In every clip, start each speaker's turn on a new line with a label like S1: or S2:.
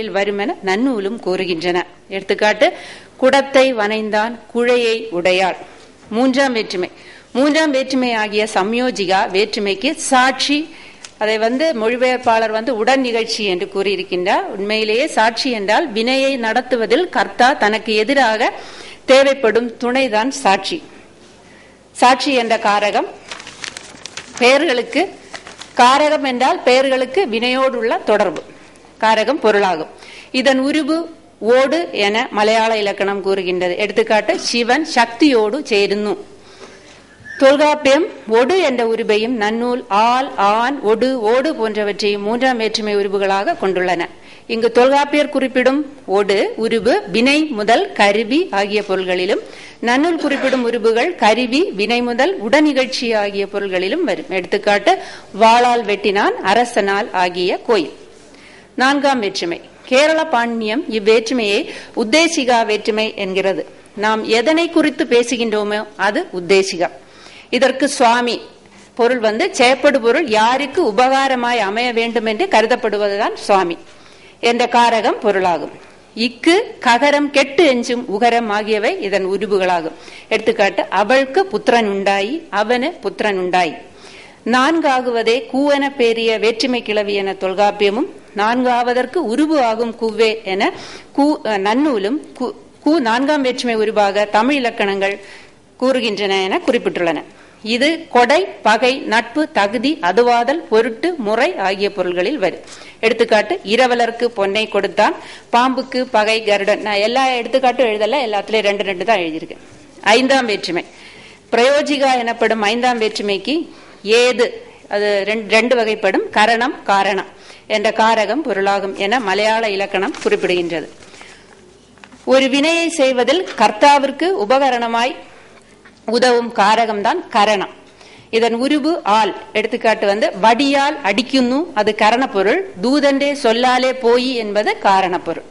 S1: வருமென நன்னூலும் கூறுகின்றன. எடுத்துக்காட்டு குடத்தை வனைந்தான் குழையை உடையாள். மூன்றாம் வேற்றுமை. மூன்றாம் வேற்றுமை ஆகிய சம்யோஜிகா வேற்றுமைக்கு சாட்சி அதை வந்து மொழிபெயர்ப்பாளர் வந்து உடன் நிகழ்ச்சி என்று கூறியிருக்கின்றார். உண்மையிலேயே சாட்சி என்றால் வினையை நடத்துவதில் கர்த்தா தனக்கு எதிராக தேவைப்படும் துணைதான் சாட்சி. சாட்சி என்ற காரகம் பெயர்களுக்கு காரகம் என்றால் பெயர்களுக்கு வினையோடுள்ள தொடர்பு. காரகம் பொருளாகும். இதன் உருவு ஓடு என மலையாள இலக்கணம் கூறுகின்றது. எடுத்துக்காட்டு சிவன் சக்தியோடு சேருന്നു தொல்காப்பியம் ஒடு என்ற உருபையும் நன்னூல் ஆல் ஆண் ஒடு ஓடு போன்றவற்றையும் மூன்றாம் வேற்றுமை உருவுகளாக கொண்டுள்ளன. இங்கு தொல்காப்பியர் குறிப்பிடும் ஒடு உருவு வினை முதல் கருவி ஆகிய பொருள்களிலும் நன்னூல் குறிப்பிடும் உருவுகள் கருவி வினை முதல் உடனிகழ்ச்சி ஆகிய பொருள்களிலும் வரும். எடுத்துக்காட்டு வாளால் வெட்டினான் அரசனால் ஆகிய கோயில். நான்காம் வேற்றுமை. கேரள பாண்டியம் இவ்வேற்றுமையை உத்தேசிகா வேற்றுமை என்கிறது. நாம் எதனை குறித்து பேசுகின்றோமோ அது உத்தேசிகா. இதற்கு சுவாமி பொருள் வந்து செயற்படு பொருள் யாருக்கு உபகாரமாய் அமைய வேண்டும் என்று கருதப்படுவதுதான் சுவாமி என்ற காரகம் பொருளாகும். இக்கு ககரம் கெட்டு எஞ்சும் உகரம் ஆகியவை இதன் உருபுகளாகும். எடுத்துக்காட்டு அவளுக்கு புத்திரன் உண்டாயி அவனு புத்திரன் உண்டாயி. நான்காகுவதே கூவன பேரிய வேற்றுமை கிளவி என தொல்காப்பியமும் நான்காவதற்கு உருவு ஆகும் கூவே என கூ நன்னூலும் கூ நான்காம் வேற்றுமை உருவாக தமிழ் இலக்கணங்கள் கூறுகின்றன என குறிப்பிட்டுள்ளன. இது கொடை பகை நட்பு தகுதி அதுவாதல் பொருட்டு முறை ஆகிய பொருள்களில் வரும் எடுத்துக்காட்டு இரவலருக்கு பொன்னை கொடுத்தான் பாம்புக்கு பகை கருடன். நான் எல்லா எடுத்துக்காட்டும் எழுதல எல்லாத்துலயும் ரெண்டு ரெண்டு தான் எழுதியிருக்கேன் ஐந்தாம் வேற்றுமை. பிரயோஜிகா எனப்படும் ஐந்தாம் வேற்றுமைக்கு ஏது அது ரெண்டு வகைப்படும். கரணம் காரணம். என்ற காரகம் பொருளாகும் என மலையாள இலக்கணம் குறிப்பிடுகின்றது. ஒரு வினையை செய்வதில் கர்த்தாவிற்கு உபகரணமாய் உதவும் காரகம்தான் கரணம். இதன் உருவு ஆள் எடுத்துக்காட்டு வந்து வடியால் அடிக்கணும் அது கரணப்பொருள் பொருள் தூதண்டே சொல்லாலே போய் என்பது காரணப்பொருள்.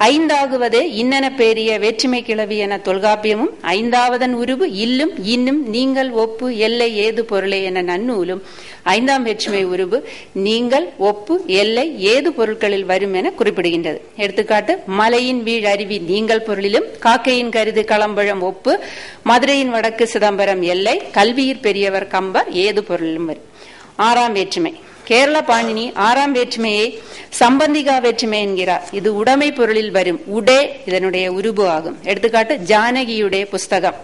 S1: பொருள் ஐந்தாகுவது இன்னென பேரிய வேற்றுமை கிளவி என தொல்காப்பியமும் ஐந்தாவதன் உருவு இல்லும் இன்னும் நீங்கள் ஒப்பு எல்லை ஏது பொருளே என நன்னூலும் ஐந்தாம் வேற்றுமை உருவு நீங்கள் ஒப்பு எல்லை ஏது பொருட்களில் வரும் என குறிப்பிடுகின்றது. எடுத்துக்காட்டு மலையின் வீழ் அருவி நீங்கள் பொருளிலும் காக்கையின் கருது களம்பழம் ஒப்பு மதுரையின் வடக்கு சிதம்பரம் எல்லை கல்வியிற் பெரியவர் கம்பர் ஏது பொருளிலும் வரும். ஆறாம் வேற்றுமை. கேரள பாணினி ஆறாம் வேற்றுமையை சம்பந்திகா வேற்றுமை என்கிறார். இது உடைமை பொருளில் வரும். உடே இதனுடைய உருபு ஆகும். எடுத்துக்காட்டு ஜானகியுடைய புஸ்தகம்.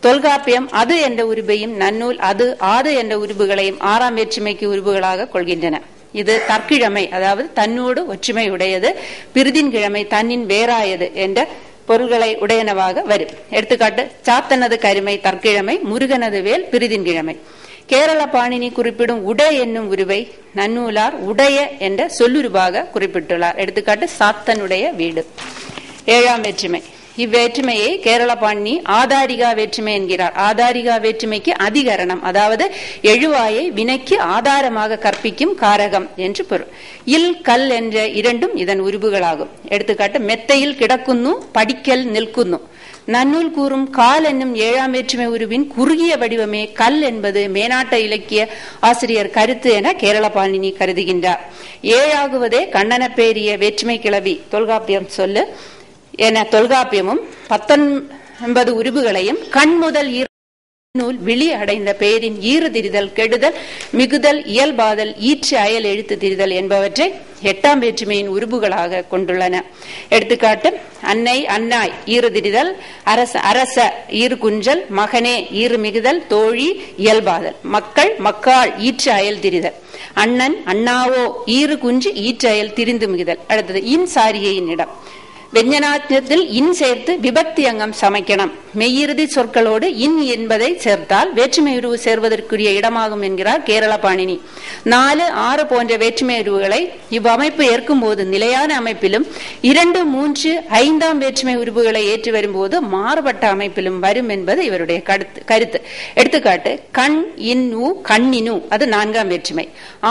S1: தொல்காப்பியம் அது என்ற உருபையும் நன்னூல் அது ஆது என்ற உருபுகளையும் ஆறாம் வேற்றுமைக்கு உருபுகளாக கொள்கின்றன. இது தற்கிழமை அதாவது தன்னோடு ஒற்றுமை உடையது பிரிதின் கிழமை தன்னின் வேறாயது என்ற பொருள்களை உடையனவாக வரும். எடுத்துக்காட்டு சாத்தனது கருமை தற்கிழமை முருகனது வேல் பிரிதின் கிழமை. கேரள பாணினி குறிப்பிடும் உடை என்னும் உருவை நன்னூலார் உடைய என்ற சொல்லுருவாக குறிப்பிட்டுள்ளார். எடுத்துக்காட்டு சாத்தனுடைய வீடு. ஏழாம் வேற்றுமை. இவ்வேற்றுமையை கேரள பாணி ஆதாரிகா வேற்றுமை என்கிறார். ஆதாரிகா வேற்றுமைக்கு அதிகரணம் அதாவது எழுவாயை வினைக்கு ஆதாரமாக கற்பிக்கும் காரகம் என்று பொருள். இல் கல் என்ற இரண்டும் இதன் உருவுகளாகும். எடுத்துக்காட்டு மெத்தையில் கிடக்குன்னு படிக்கல் நிற்குன்னு. நன்னூல் கூறும் கால் என்னும் ஏழாம் வேற்றுமை உருவின் குறுகிய வடிவமே கல் என்பது மேனாட்ட இலக்கிய ஆசிரியர் கருத்து என கேரள பாணினி கருதுகின்றார். ஏழாகுவதே கண்ணனப்பேரிய வேற்றுமை கிளவி. தொல்காப்பியம் சொல்லு. என தொல்காப்பியமும் பத்தொன்பது உருவுகளையும் கண் முதல் நூல் விழி அடைந்த பெயரின் ஈறு திரிதல் கெடுதல் மிகுதல் இயல்பாதல் ஈற்று அயல் எழுத்து திரிதல் என்பவற்றை எட்டாம் வேற்றுமையின் உருபுகளாக கொண்டுள்ளன. எடுத்துக்காட்டு அன்னை அன்னாய் ஈறு திரிதல் அரச அரச ஈறு குஞ்சல் மகனே ஈறு மிகுதல் தோழி இயல்பாதல் மக்கள் மக்காள் ஈற்று அயல் திரிதல். அண்ணன் அண்ணாவோ ஈறு குஞ்சு ஈற்று அயல் திரிந்து மிகுதல். அடுத்தது இன் சாரியின் இடம் வெஞ்சனாத்தில் இன் சேர்த்து விபக்தி அங்கம் சமைக்கணும். மெய்யிறுதி சொற்களோடு இன் என்பதை சேர்த்தால் வேற்றுமை உருவு சேர்வதற்குரிய இடமாகும் என்கிறார் கேரள பாணினி. நாலு ஆறு போன்ற வேற்றுமை உருவுகளை இவ்வமைப்பு ஏற்கும் போது நிலையான அமைப்பிலும் இரண்டு மூன்று ஐந்தாம் வேற்றுமை உருவுகளை ஏற்றி வரும்போது மாறுபட்ட அமைப்பிலும் வரும் என்பது இவருடைய கருத்து எடுத்துக்காட்டு கண் இன் உ கண்ணினு அது நான்காம் வேற்றுமை.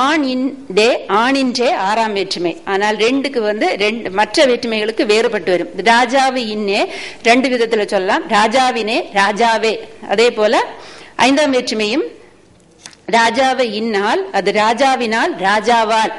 S1: ஆண் இன் டே ஆணின்றே ஆறாம் வேற்றுமை. ஆனால் ரெண்டுக்கு வந்து ரெண்டு மற்ற வேற்றுமைகளுக்கு வேறு വിളിക്കപ്പെട്ടു വരും രാജാവിനെ രണ്ട് വിധത്തിൽ ചൊല്ലാം രാജാവിനെ രാജാവേ അതേപോലെ ஐந்தாம் வேற்றுமையும் ராஜாவை இன்னால் அது ராஜாவினால் ராஜாவால்.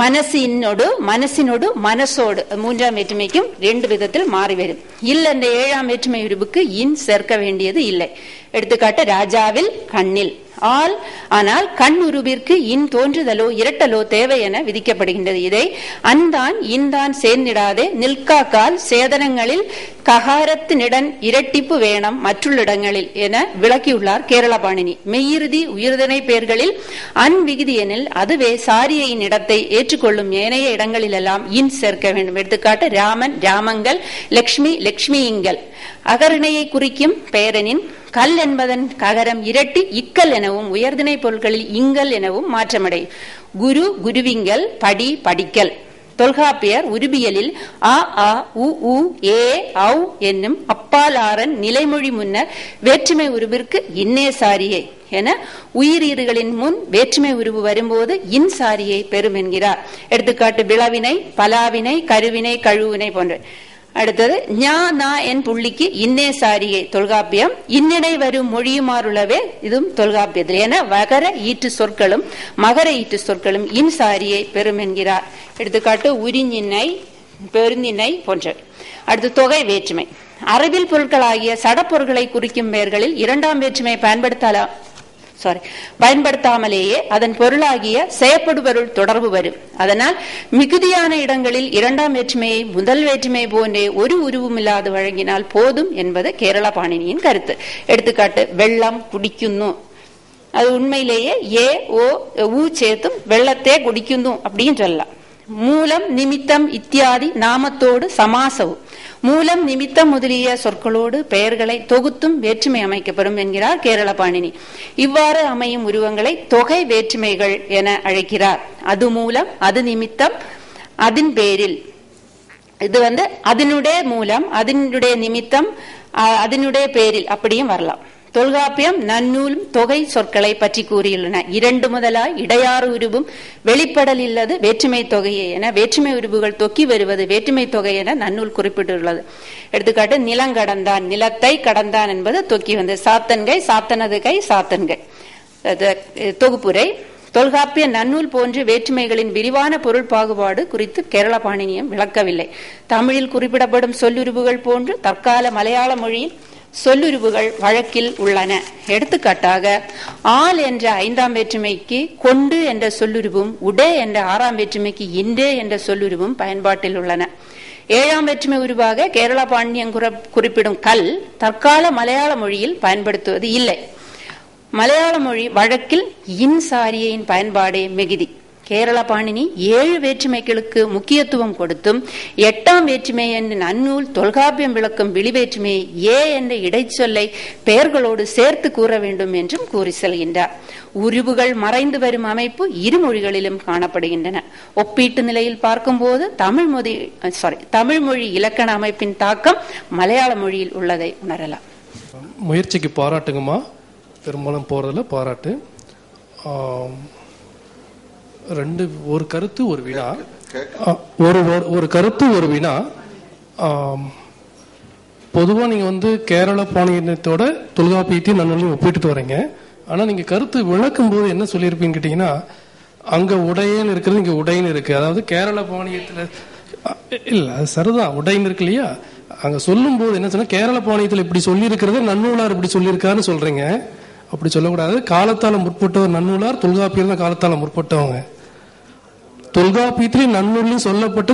S1: மனசினோடு மனசினோடு மனசோடு. மூன்றாம் வேற்றுமைக்கும் ரெண்டு விதத்தில் மாறி வரும் இல்ல இந்த ஏழாம் வேற்றுமை உருவுக்கு இன் சேர்க்க வேண்டியது இல்லை. எடுத்துக்காட்டு ராஜாவில் கண்ணில். ஆல் ஆனால் கண் உருவிற்கு இன் தோன்றுதலோ இரட்டலோ தேவை என விதிக்கப்படுகின்றது. இதை அந்தான் இன்தான் சேர்ந்திடாதே நில்காக்கால் சேதனங்களில் ககாரத்தினிடன் இரட்டிப்பு வேണം மற்றுள்ளிடங்களில் என விளக்கியுள்ளார் கேரள பாணினி. மெய்யிறுதி உயிர்தனை பெயர்களில் அன் விகுதி எனில் அதுவே சாரியின் இடத்தை ஏற்றுக்கொள்ளும் ஏனைய இடங்களிலெல்லாம் இன் சேர்க்க வேண்டும். எடுத்துக்காட்டு ராமன் ராமங்கள் லக்ஷ்மி லக்ஷ்மியிங்கள். அகரணையை குறிக்கும் பெயரனின் கல் என்பதன் ககரம் இரட்டி இக்கல் எனவும் உயர்திணை பொருட்களில் இங்கல் எனவும் மாற்றமடை. குரு குருவிங்கல் படி படிக்கல். தொல்காப்பியர் உருபியலில் அ அ உ உ ஏ ஔ என்னும் அப்பாலாரன் நிலைமொழி முன்னர் வேற்றுமை உருவிற்கு இன்னே சாரியை என உயிரீறுகளின் முன் வேற்றுமை உருவு வரும்போது இன் சாரியை பெறும் என்கிறார். எடுத்துக்காட்டு விளவினை பலாவினை கருவினை கழுவினை போன்ற அடுத்தது ஞா நா என் புள்ளிக்கு இன்னே சாரியை தொல்காப்பியம். இன்னிடை வரும் மொழியுமாறுள்ளவே இதுவும் தொல்காப்பியத்தில். என வகர ஈட்டு சொற்களும் மகர ஈட்டு சொற்களும் இன் சாரியை பெறும் என்கிறார். எடுத்துக்காட்டு உரிஞ்சினை பெருந்திணை போன்றவை அடுத்து தொகை வேற்றுமை. அறிவில் பொருட்களாகிய சடப்பொருட்களை குறிக்கும் பெயர்களில் இரண்டாம் வேற்றுமை பயன்படுத்தலாம். சாரி பயன்படுத்தாமலேயே அதன் பொருளாகிய செயப்படுபொருள் தொடர்பு வரும். அதனால் மிகுதியான இடங்களில் இரண்டாம் வேற்றுமையை முதல் வேற்றுமை போன்றே ஒரு உருவமில்லாது வழங்கினால் போதும் என்பது கேரள பாணினியின் கருத்து. எடுத்துக்காட்டு வெள்ளம் குடிക്കുന്നു அது உண்மையிலேயே ஏ ஓ ஊ சேர்த்தும் வெள்ளத்தே குடிക്കുന്നു அப்படின்னு சொல்லலாம். மூலம் நிமித்தம் இத்தியாதி நாமத்தோடு சமாசவும் மூலம் நிமித்தம் முதலிய சொற்களோடு பெயர்களை தொகுத்தும் வேற்றுமை அமைக்கப்படும் என்கிறார் கேரள பாணினி. இவ்வாறு அமையும் உருவங்களை தொகை வேற்றுமைகள் என அழைக்கிறார். அது மூலம் அது நிமித்தம் அதன் பேரில். இது வந்து அதனுடைய மூலம் அதனுடைய நிமித்தம் அதனுடைய பேரில். அப்படியும் வரலாம். தொல்காப்பியம் நன்னூலும் தொகை சொற்களை பற்றி கூறியுள்ளன. இரண்டு முதலாய் இடையாறு உருவும் வெளிப்படல் இல்லது வேற்றுமை தொகையே என வேற்றுமை உருவுகள் தொக்கி வருவது வேற்றுமை தொகை என நன்னூல் குறிப்பிட்டுள்ளது. எடுத்துக்காட்டு நிலங்கடந்தான் நிலத்தை கடந்தான் என்பது தொக்கி வந்தது சாத்தன்கை சாத்தனது கை சாத்தன்கை தொகுப்புரை. தொல்காப்பிய நன்னூல் போன்று வேற்றுமைகளின் விரிவான பொருள் பாகுபாடு குறித்து கேரள பாணினியம் விளக்கவில்லை. தமிழில் குறிப்பிடப்படும் சொல்லுருவுகள் போன்று தற்கால மலையாள மொழியில் சொல்லுருவுகள் வழக்கில் உள்ளன. எடுத்துக்காட்டாக ஆள் என்ற ஐந்தாம் வேற்றுமைக்கு கொண்டு என்ற சொல்லுருவும் உடே என்ற ஆறாம் வேற்றுமைக்கு இன்றே என்ற சொல்லுருவும் பயன்பாட்டில் உள்ளன. ஏழாம் வேற்றுமை உருவாக கேரள பாண்டியம் குறிப்பிடும் கல் தற்கால மலையாள மொழியில் பயன்படுத்துவது இல்லை. மலையாள மொழி வழக்கில் இன் சாரியின் பயன்பாடே மிகுதி. கேரள பாணினி ஏழு வேற்றுமைகளுக்கு முக்கியத்துவம் கொடுத்தும் எட்டாம் வேற்றுமை என்ற நன்னூல் தொல்காப்பியம் விளக்கும் விழிவேற்றுமை ஏ என்ற இடைச்சொல்லை பெயர்களோடு சேர்த்து கூற வேண்டும் என்றும் கூறி செல்கின்றார். உருவுகள் மறைந்து வரும் அமைப்பு இரு மொழிகளிலும் காணப்படுகின்றன. ஒப்பீட்டு நிலையில் பார்க்கும்போது தமிழ் மொழி சாரி தமிழ் மொழி இலக்கண அமைப்பின் தாக்கம் மலையாள மொழியில் உள்ளதை உணரலாம்.
S2: முயற்சிக்கு பாராட்டுங்கம்மா. பெரும்பாலும் போறதுல பாராட்டு. ரெண்டு ஒரு கருத்து ஒரு வினா. ஒரு ஒரு கருத்து ஒரு வினா. பொதுவாக நீங்கள் வந்து கேரள பாணியத்தோட தொல்காப்பியத்தையும் நன்னூலையும் ஒப்பிட்டு வரீங்க. ஆனால் நீங்கள் கருத்து விளக்கும் போது என்ன சொல்லியிருப்பீங்கன்னு கேட்டிங்கன்னா அங்கே உடையன்னு இருக்கிறது இங்கே உடையன்னு இருக்கு. அதாவது கேரள பாணியத்தில் இல்லை அது சரிதான். உடையன்னு இருக்கு இல்லையா? அங்கே சொல்லும்போது என்ன சொன்னா கேரள பாணியத்தில் இப்படி சொல்லியிருக்கிறது நன்னூலார் இப்படி சொல்லியிருக்காருன்னு சொல்றீங்க. அப்படி சொல்லக்கூடாது. காலத்தால முற்பட்டவர் நன்னூலார் தொல்காப்பியர் தான் காலத்தால முற்பட்டவங்க. தொல்காப்பியத்திலே நன்னூல்லையும் சொல்லப்பட்டு